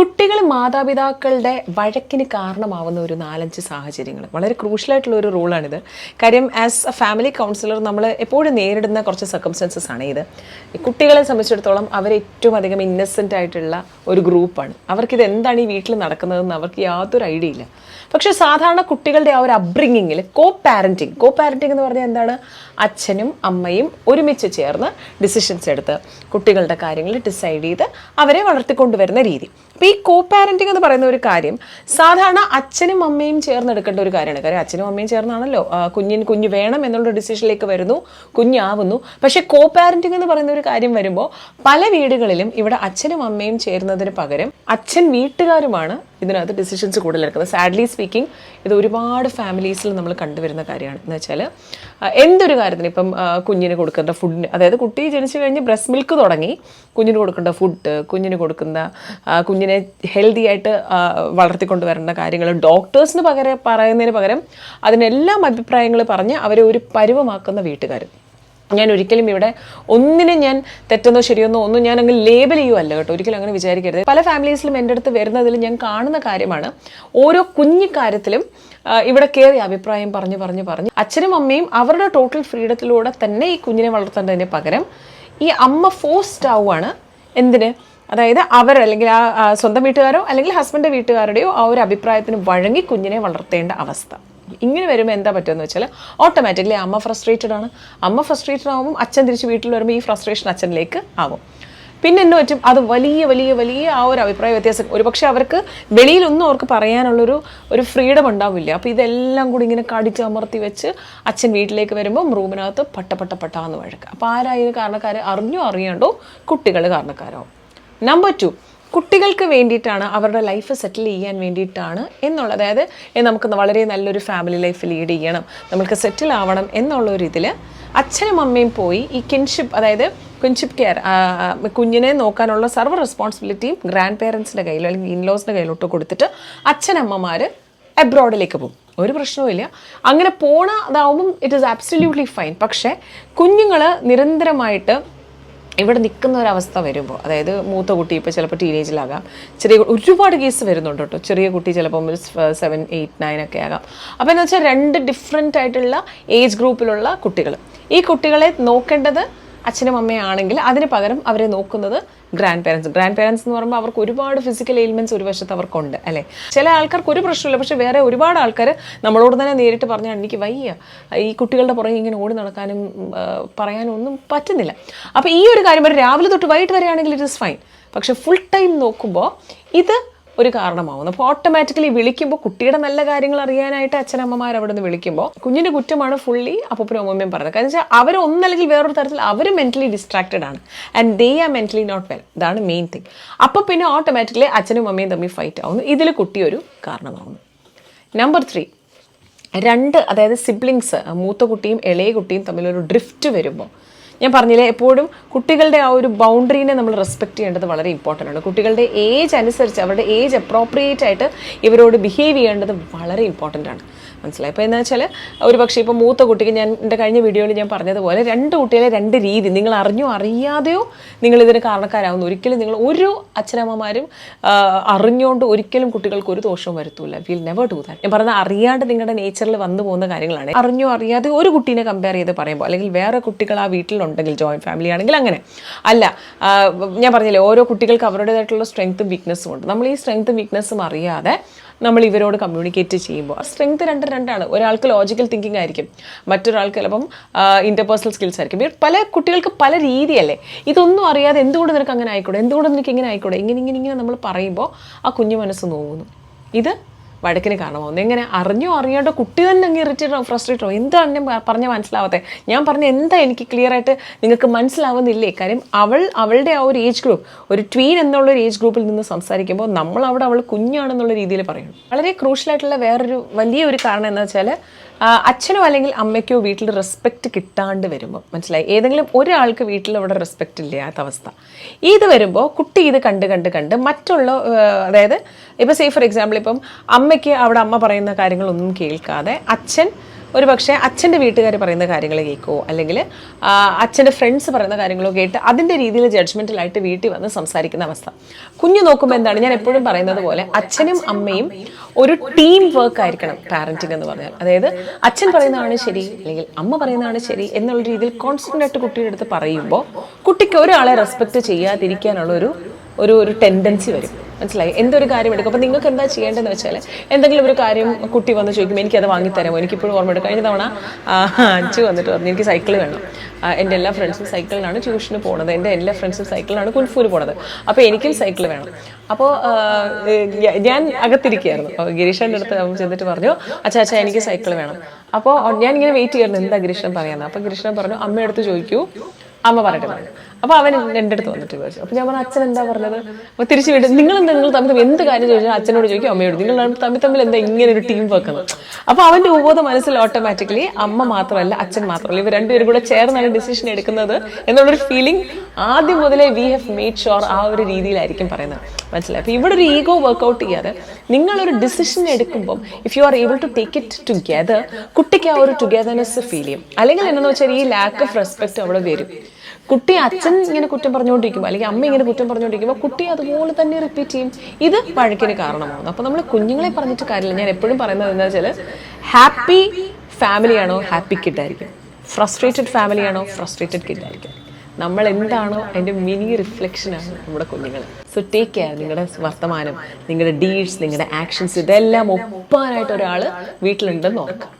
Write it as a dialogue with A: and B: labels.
A: കുട്ടികൾ മാതാപിതാക്കളുടെ വഴക്കിന് കാരണമാവുന്ന ഒരു നാലഞ്ച് സാഹചര്യങ്ങൾ. വളരെ ക്രൂഷ്യലായിട്ടുള്ള ഒരു റൂളാണിത്. കാര്യം ആസ് എ ഫാമിലി കൗൺസിലർ നമ്മൾ എപ്പോഴും നേരിടുന്ന കുറച്ച് സർക്കംസ്റ്റൻസസ് ആണ് ഇത്. കുട്ടികളെ സംബന്ധിച്ചിടത്തോളം അവർ ഏറ്റവും അധികം ഇന്നസെന്റ് ആയിട്ടുള്ള ഒരു ഗ്രൂപ്പാണ്. അവർക്കിത് എന്താണ് ഈ വീട്ടിൽ നടക്കുന്നതെന്ന് അവർക്ക് യാതൊരു ഐഡിയ ഇല്ല. പക്ഷേ സാധാരണ കുട്ടികളുടെ ആ ഒരു അബ്രിങ്ങിങ്ങിൽ കോ പാരന്റിങ് കോ പാരന്റിങ് എന്ന് പറഞ്ഞാൽ എന്താണ്? അച്ഛനും അമ്മയും ഒരുമിച്ച് ചേർന്ന് ഡിസിഷൻസ് എടുത്ത് കുട്ടികളുടെ കാര്യങ്ങൾ ഡിസൈഡ് ചെയ്ത് അവരെ വളർത്തിക്കൊണ്ടുവരുന്ന രീതി. അപ്പോൾ ഈ കോ പാരന്റിങ് എന്ന് പറയുന്ന ഒരു കാര്യം സാധാരണ അച്ഛനും അമ്മയും ചേർന്ന് എടുക്കേണ്ട ഒരു കാര്യമാണ്. കാര്യം അച്ഛനും അമ്മയും ചേർന്നാണല്ലോ. കുഞ്ഞിന് കുഞ്ഞ് വേണം എന്നുള്ള ഡിസിഷനിലേക്ക് വരുന്നു കുഞ്ഞാവുന്നു. പക്ഷേ കോ പാരന്റിങ് എന്ന് പറയുന്ന ഒരു കാര്യം വരുമ്പോൾ പല വീടുകളിലും ഇവിടെ അച്ഛനും അമ്മയും ചേരുന്നതിന് പകരം അച്ഛൻ വീട്ടുകാരുമാണ് ഇതിനകത്ത് ഡിസിഷൻസ് കൂടുതലെടുക്കുന്നത്. സാഡ്ലി സ്പീക്കിംഗ് ഇത് ഒരുപാട് ഫാമിലീസിൽ നമ്മൾ കണ്ടുവരുന്ന കാര്യമാണ്. എന്ന് വെച്ചാൽ എന്തൊരു കാര്യത്തിന് ഇപ്പം കുഞ്ഞിന് കൊടുക്കേണ്ട ഫുഡിന് അതായത് കുട്ടി ജനിച്ചു കഴിഞ്ഞ് ബ്രസ്റ്റ് മിൽക്ക് തുടങ്ങി കുഞ്ഞിന് കൊടുക്കേണ്ട ഫുഡ് കുഞ്ഞിന് കൊടുക്കുന്ന കുഞ്ഞിനെ ഹെൽത്തി ആയിട്ട് വളർത്തിക്കൊണ്ട് വരേണ്ട കാര്യങ്ങൾ ഡോക്ടേഴ്സിന് പകരം പറയുന്നതിന് പകരം അതിനെല്ലാം അഭിപ്രായങ്ങൾ പറഞ്ഞ് അവരെ ഒരു പരുവമാക്കുന്ന വീട്ടുകാർ ഞാൻ ഒരിക്കലും ഇവിടെ ഒന്നിനും ഞാൻ തെറ്റെന്നോ ശരിയെന്നോ ഒന്നും ഞാൻ അങ്ങ് ലേബൽ ചെയ്യുമല്ല കേട്ടോ. ഒരിക്കലും അങ്ങനെ വിചാരിക്കരുത്. പല ഫാമിലീസിലും എന്റെ അടുത്ത് വരുന്നതിൽ ഞാൻ കാണുന്ന കാര്യമാണ്. ഓരോ കുഞ്ഞു കാര്യത്തിലും ഇവിടെ കയറി അഭിപ്രായം പറഞ്ഞു പറഞ്ഞു പറഞ്ഞ് അച്ഛനും അമ്മയും അവരുടെ ടോട്ടൽ ഫ്രീഡത്തിലൂടെ തന്നെ ഈ കുഞ്ഞിനെ വളർത്തേണ്ടതിന് പകരം ഈ അമ്മ ഫോഴ്സ്ഡ് ആവുകയാണ് എന്തിന്? അതായത് അവർ അല്ലെങ്കിൽ ആ സ്വന്തം വീട്ടുകാരോ അല്ലെങ്കിൽ ഹസ്ബൻഡ് വീട്ടുകാരുടെയോ ആ ഒരു അഭിപ്രായത്തിന് വഴങ്ങി കുഞ്ഞിനെ വളർത്തേണ്ട അവസ്ഥ. ഇങ്ങനെ വരുമ്പോൾ എന്താ പറ്റുമെന്ന് വെച്ചാൽ ഓട്ടോമാറ്റിക്കലി അമ്മ ഫ്രസ്ട്രേറ്റഡ് ആണ്. അമ്മ ഫ്രസ്ട്രേറ്റഡ് ആകുമ്പോൾ അച്ഛൻ തിരിച്ച് വീട്ടിൽ വരുമ്പോൾ ഈ ഫ്രസ്ട്രേഷൻ അച്ഛനിലേക്ക് ആകും പിന്നെ എന്നെ പറ്റും? അത് വലിയ വലിയ വലിയ ആ ഒരു അഭിപ്രായ വ്യത്യാസം. ഒരുപക്ഷെ അവർക്ക് വെളിയിലൊന്നും അവർക്ക് പറയാനുള്ളൊരു ഒരു ഫ്രീഡം ഉണ്ടാവില്ല. അപ്പോൾ ഇതെല്ലാം കൂടി ഇങ്ങനെ കടിച്ച് അമർത്തി വെച്ച് അച്ഛൻ വീട്ടിലേക്ക് വരുമ്പോൾ റൂമിനകത്ത് പട്ട പട്ട പട്ടാന്ന് വഴക്ക്. അപ്പോൾ ആരായാലും കാരണക്കാർ അറിഞ്ഞോ അറിയാണ്ടോ? കുട്ടികൾ കാരണക്കാരോ നമ്പർ ടു കുട്ടികൾക്ക് വേണ്ടിയിട്ടാണ് അവരുടെ ലൈഫ് സെറ്റിൽ ചെയ്യാൻ വേണ്ടിയിട്ടാണ് എന്നുള്ള അതായത് നമുക്ക് വളരെ നല്ലൊരു ഫാമിലി ലൈഫ് ലീഡ് ചെയ്യണം. നമുക്ക് സെറ്റിൽ ആവണം എന്നുള്ള ഒരു ഇതിൽ അച്ഛനും അമ്മയും പോയി ഈ കിൻഷിപ്പ് അതായത് കിൻഷിപ്പ് കെയർ കുഞ്ഞിനെ നോക്കാനുള്ള സർവ റെസ്പോൺസിബിലിറ്റിയും ഗ്രാൻഡ് പേരൻസിന്റെ കയ്യിലോ അല്ലെങ്കിൽ ഇൻലോസിന്റെ കയ്യിലോട്ട് കൊടുത്തിട്ട് അച്ഛനമ്മമാർ അബ്രോഡിലേക്ക് പോകും. ഒരു പ്രശ്നവുമില്ല അങ്ങനെ പോണ അതാവുമ്പം ഇറ്റ് ഈസ് ആബ്സല്യൂട്ട്ലി ഫൈൻ പക്ഷേ കുഞ്ഞുങ്ങൾ നിരന്തരമായിട്ട് ഇവിടെ നിൽക്കുന്ന ഒരു അവസ്ഥ വരുമ്പോൾ അതായത് മൂത്ത കുട്ടി ഇപ്പോൾ ചിലപ്പോൾ ടീനേജിലാകാം ചെറിയ ഒരുപാട് കേസ് വരുന്നുണ്ട് കേട്ടോ. ചെറിയ കുട്ടി ചിലപ്പോൾ സെവൻ എയ്റ്റ് നയൻ ഒക്കെ ആകാം. അപ്പോൾ എന്ന് വെച്ചാൽ രണ്ട് ഡിഫറെന്റ് ആയിട്ടുള്ള ഏജ് ഗ്രൂപ്പിലുള്ള കുട്ടികൾ ഈ കുട്ടികളെ നോക്കേണ്ടത് അച്ഛനും അമ്മയും ആണെങ്കിൽ അതിന് പകരം അവരെ നോക്കുന്നത് ഗ്രാൻഡ് പേരൻസ് ഗ്രാൻഡ് പേരൻസ് എന്ന് പറയുമ്പോൾ അവർക്ക് ഒരുപാട് ഫിസിക്കൽ എയിൽമെന്റ്സ് ഒരു വശത്ത് അവർക്കുണ്ട് അല്ലേ? ചില ആൾക്കാർക്ക് ഒരു പ്രശ്നമില്ല പക്ഷേ വേറെ ഒരുപാട് ആൾക്കാർ നമ്മളോട് തന്നെ നേരിട്ട് പറഞ്ഞാൽ എനിക്ക് വയ്യ. ഈ കുട്ടികളുടെ പുറകെ ഇങ്ങനെ ഓടി നടക്കാനും പറയാനും ഒന്നും പറ്റുന്നില്ല. അപ്പോൾ ഈ ഒരു കാര്യം രാവിലെ തൊട്ട് വൈകിട്ട് വരെയാണെങ്കിൽ ഇറ്റ് ഇസ് ഫൈൻ പക്ഷേ ഫുൾ ടൈം നോക്കുമ്പോൾ ഇത് ഒരു കാരണമാവുന്നു. അപ്പോൾ ഓട്ടോമാറ്റിക്കലി വിളിക്കുമ്പോൾ കുട്ടിയുടെ നല്ല കാര്യങ്ങൾ അറിയാനായിട്ട് അച്ഛനമ്മമാർ അവിടെ നിന്ന് വിളിക്കുമ്പോൾ കുഞ്ഞിന്റെ കുറ്റമാണ് ഫുള്ളി അപ്പൂപ്പനും അമ്മയും പറഞ്ഞത്. കാരണം വെച്ചാൽ അവർ ഒന്നല്ലെങ്കിൽ വേറൊരു തരത്തിൽ അവർ മെന്റലി ഡിസ്ട്രാക്റ്റഡ് ആണ്. And they are mentally not well ഇതാണ് മെയിൻ തിങ് അപ്പോൾ പിന്നെ ഓട്ടോമാറ്റിക്കലി അച്ഛനും അമ്മയും തമ്മിൽ ഫൈറ്റ് ആവുന്നു. ഇതിൽ കുട്ടി ഒരു കാരണമാവുന്നു. നമ്പർ ത്രീ രണ്ട് അതായത് സിബ്ലിങ്സ് മൂത്ത കുട്ടിയും ഇളയ കുട്ടിയും തമ്മിലൊരു ഡ്രിഫ്റ്റ് വരുമ്പോൾ ഞാൻ പറഞ്ഞില്ലേ എപ്പോഴും കുട്ടികളുടെ ആ ഒരു ബൗണ്ടറീനെ നമ്മൾ റെസ്പെക്ട് ചെയ്യേണ്ടത് വളരെ ഇമ്പോർട്ടന്റ് ആണ്. കുട്ടികളുടെ ഏജ് അനുസരിച്ച് അവരുടെ ഏജ് അപ്രോപ്രിയേറ്റ് ആയിട്ട് ഇവരോട് ബിഹേവ് ചെയ്യേണ്ടത് വളരെ ഇമ്പോർട്ടന്റ് ആണ്. മനസ്സിലായി. അപ്പോൾ എന്താ വെച്ചാൽ ഒരു പക്ഷേ ഇപ്പോൾ മൂത്ത കുട്ടിക്ക് ഞാൻ എന്റെ കഴിഞ്ഞ വീഡിയോയിൽ ഞാൻ പറഞ്ഞതുപോലെ രണ്ട് കുട്ടികളെ രണ്ട് രീതി നിങ്ങൾ അറിഞ്ഞോ അറിയാതെയോ നിങ്ങൾ ഇതിന് കാരണക്കാരാവുന്നു. ഒരിക്കലും നിങ്ങൾ ഒരു അച്ഛനമ്മമാരും അറിഞ്ഞുകൊണ്ട് ഒരിക്കലും കുട്ടികൾക്ക് ഒരു ദോഷവും വരുത്തൂല. വിൽ നെവർ ഡു ദാറ്റ് ഞാൻ പറഞ്ഞ അറിയാണ്ട് നിങ്ങളുടെ നേച്ചറിൽ വന്നു പോകുന്ന കാര്യങ്ങളാണ്. അറിഞ്ഞോ അറിയാതെ ഒരു കുട്ടീനെ കമ്പയർ ചെയ്ത് പറയുമ്പോൾ അല്ലെങ്കിൽ വേറെ കുട്ടികൾ ആ വീട്ടിലുണ്ടെങ്കിൽ ജോയിന്റ് ഫാമിലി ആണെങ്കിൽ അങ്ങനെ. അല്ല ഞാൻ പറഞ്ഞില്ലേ ഓരോ കുട്ടികൾക്ക് അവരുടേതായിട്ടുള്ള സ്ട്രെങ്ത്തും വീക്ക്നെസ്സും ഉണ്ട്. നമ്മൾ ഈ സ്ട്രെങ്ത്തും വീക്ക്നെസ്സും അറിയാതെ നമ്മൾ ഇവരോട് കമ്മ്യൂണിക്കേറ്റ് ചെയ്യുമ്പോൾ. ആ സ്ട്രെങ്ത് രണ്ട് രണ്ടാണ്. ഒരാൾക്ക് ലോജിക്കൽ തിങ്കിങ് ആയിരിക്കും. മറ്റൊരാൾക്ക് ചിലപ്പം ഇന്റർപേഴ്സണൽ സ്കിൽസ് ആയിരിക്കും. പല കുട്ടികൾക്ക് പല രീതിയല്ലേ? ഇതൊന്നും അറിയാതെ എന്തുകൊണ്ട് നിനക്ക് അങ്ങനെ ആയിക്കൂടെ? എന്തുകൊണ്ട് നിനക്ക് ഇങ്ങനെ ആയിക്കൂടെ? ഇങ്ങനെ ഇങ്ങനെ ഇങ്ങനെ നമ്മൾ പറയുമ്പോൾ ആ കുഞ്ഞു മനസ്സ് നോവുന്നു ഇത് വഴക്കിന് കാരണമാവുന്നു എങ്ങനെ? അറിഞ്ഞോ അറിയാണ്ടോ? കുട്ടി തന്നെ അങ്ങ് ഇറിറ്റേറ്റോ ഫ്രസ്ട്രേറ്റോ എന്താണ് ഞാൻ പറഞ്ഞ മനസ്സിലാവാത്തെ? ഞാൻ പറഞ്ഞ എന്താ എനിക്ക് ക്ലിയർ ആയിട്ട് നിങ്ങൾക്ക് മനസ്സിലാവുന്നില്ലേ? കാര്യം അവൾ അവളുടെ ആ ഒരു ഏജ് ഗ്രൂപ്പ് ഒരു ട്വീൻ എന്നുള്ള ഒരു ഏജ് ഗ്രൂപ്പിൽ നിന്ന് സംസാരിക്കുമ്പോൾ നമ്മൾ അവിടെ അവൾ കുഞ്ഞാണെന്നുള്ള രീതിയിൽ പറയണം. വളരെ ക്രൂഷ്യലായിട്ടുള്ള വേറൊരു വലിയ ഒരു കാരണം എന്താ വെച്ചാൽ അച്ഛനോ അല്ലെങ്കിൽ അമ്മയ്ക്കോ വീട്ടിൽ റെസ്പെക്റ്റ് കിട്ടാണ്ട് വരുമ്പോൾ മനസ്സിലായി? ഏതെങ്കിലും ഒരാൾക്ക് വീട്ടിൽ അവിടെ റെസ്പെക്റ്റ് ഇല്ലാത്ത അവസ്ഥ. ഇത് വരുമ്പോൾ കുട്ടി ഇത് കണ്ട് കണ്ട് കണ്ട് മറ്റുള്ള അതായത് ഇപ്പോൾ സേ ഫോർ എക്സാമ്പിൾ ഇപ്പം അമ്മയ്ക്ക് അവിടെ അമ്മ പറയുന്ന കാര്യങ്ങളൊന്നും കേൾക്കാതെ അച്ഛൻ ഒരു പക്ഷേ അച്ഛന്റെ വീട്ടുകാർ പറയുന്ന കാര്യങ്ങൾ കേൾക്കുമോ അല്ലെങ്കിൽ അച്ഛന്റെ ഫ്രണ്ട്സ് പറയുന്ന കാര്യങ്ങളോ കേട്ട് അതിന്റെ രീതിയിൽ ജഡ്ജ്മെന്റലായിട്ട് വീട്ടിൽ വന്ന് സംസാരിക്കുന്ന അവസ്ഥ. കുഞ്ഞു നോക്കുമ്പോൾ എന്താണ്? ഞാൻ എപ്പോഴും പറയുന്നത് പോലെ അച്ഛനും അമ്മയും ഒരു ടീം വർക്ക് ആയിരിക്കണം പാരന്റിങ് എന്ന് പറഞ്ഞാൽ. അതായത് അച്ഛൻ പറയുന്നതാണ് ശരി അല്ലെങ്കിൽ അമ്മ പറയുന്നതാണ് ശരി എന്നുള്ള രീതിയിൽ കോൺസ്റ്റന്റ് ആയിട്ട് കുട്ടിയുടെ അടുത്ത് പറയുമ്പോൾ കുട്ടിക്ക് ഒരാളെ റെസ്പെക്ട് ചെയ്യാതിരിക്കാനുള്ള ഒരു ഒരു ടെൻഡൻസി വരും. മനസ്സിലായി? എന്തൊരു കാര്യം എടുക്കും? അപ്പോൾ നിങ്ങൾക്ക് എന്താ ചെയ്യേണ്ടതെന്ന് വെച്ചാൽ എന്തെങ്കിലും ഒരു കാര്യം കുട്ടി വന്ന് ചോദിക്കുമ്പോൾ എനിക്കത് വാങ്ങിത്തരാമോ? എനിക്കിപ്പോഴും ഓർമ്മയുണ്ട് കഴിഞ്ഞ തവണ അഞ്ച് വന്നിട്ട് പറഞ്ഞു എനിക്ക് സൈക്കിൾ വേണം. എന്റെ എല്ലാ ഫ്രണ്ട്സും സൈക്കിളിനാണ് ട്യൂഷന് പോണത്. എന്റെ എല്ലാ ഫ്രണ്ട്സും സൈക്കിളിനാണ് കുൻഫൂര് പോണത്. അപ്പോൾ എനിക്കും സൈക്കിൾ വേണം. അപ്പോൾ ഞാൻ അകത്തിരിക്കുകയായിരുന്നു. അപ്പോൾ ഗിരീഷന്റെ അടുത്ത് ചെന്നിട്ട് പറഞ്ഞു അച്ഛാ അച്ഛാ എനിക്ക് സൈക്കിൾ വേണം. അപ്പോൾ ഞാൻ ഇങ്ങനെ വെയിറ്റ് ചെയ്യുന്നു എന്താ ഗിരീഷൻ പറയുന്നത് അപ്പോൾ ഗിരീഷൻ പറഞ്ഞു അമ്മയടുത്ത് ചോദിക്കൂ. അമ്മ പറഞ്ഞിട്ട് പറഞ്ഞു അപ്പൊ അവൻ എന്റെ അടുത്ത് വന്നിട്ട് ചോദിച്ചു. അപ്പൊ ഞാൻ പറഞ്ഞു അച്ഛൻ എന്താ പറഞ്ഞത്? അപ്പൊ തിരിച്ചു വിട്ടു നിങ്ങൾ എന്താ നിങ്ങൾ തമ്മിൽ തമ്മിൽ എന്ത് കാര്യം ചോദിച്ചാൽ അച്ഛനോട് ചോദിക്കും അമ്മയോട്. നിങ്ങൾ തമ്മിൽ തമ്മിൽ എന്താ ഇങ്ങനെ ഒരു ടീം വെക്കുന്നത് അപ്പൊ അവന്റെ ഉപബോധ മനസ്സിൽ ഓട്ടോമാറ്റിക്കലി അമ്മ മാത്രമല്ല അച്ഛൻ മാത്രമല്ല ഇവർ രണ്ടുപേരും കൂടെ ചേർന്നാണ് ഡിസിഷൻ എടുക്കുന്നത് എന്നുള്ളൊരു ഫീലിംഗ് ആദ്യം മുതലേ വി ഹാവ് മെയ്ഡ് ഷുവർ ആ ഒരു രീതിയിലായിരിക്കും പറയുന്നത്. മനസ്സിലായി? അപ്പോൾ ഇവിടെ ഒരു ഈഗോ വർക്ക്ഔട്ട് ചെയ്യാതെ നിങ്ങളൊരു ഡിസിഷൻ എടുക്കുമ്പോൾ if you are able to take it together കുട്ടിക്ക് ആ ഒരു ടുഗെദർനെസ് ഫീൽ ചെയ്യും. അല്ലെങ്കിൽ എന്താണെന്ന് വെച്ചാൽ ഈ ലാക്ക് ഓഫ് റെസ്പെക്ട് അവിടെ വരും. കുട്ടി അച്ഛൻ ഇങ്ങനെ കുറ്റം പറഞ്ഞുകൊണ്ടിരിക്കുമ്പോൾ അല്ലെങ്കിൽ അമ്മ ഇങ്ങനെ കുറ്റം പറഞ്ഞുകൊണ്ടിരിക്കുമ്പോൾ കുട്ടി അതുപോലെ തന്നെ റിപ്പീറ്റ് ചെയ്യും. ഇത് വഴക്കിന് കാരണമാകും അപ്പോൾ നമ്മൾ കുഞ്ഞുങ്ങളെ പറഞ്ഞിട്ട് കാര്യമില്ല. ഞാൻ എപ്പോഴും പറയുന്നത് എന്താ വെച്ചാൽ ഹാപ്പി ഫാമിലിയാണോ ഹാപ്പി കിഡ് ആയിരിക്കും. ഫ്രസ്ട്രേറ്റഡ് ഫാമിലിയാണോ ഫ്രസ്ട്രേറ്റഡ് കിഡായിരിക്കും നമ്മൾ എന്താണോ അതിന്റെ മിനി റിഫ്ലക്ഷനാണ് നമ്മുടെ കുഞ്ഞുങ്ങൾ. സോ ടേക്ക് കെയർ നിങ്ങളുടെ വർത്തമാനം നിങ്ങളുടെ ഡീഡ്സ് നിങ്ങളുടെ ആക്ഷൻസ് ഇതെല്ലാം ഒപ്പാനായിട്ട് ഒരാൾ വീട്ടിലുണ്ടെന്ന് ഓർക്കാം.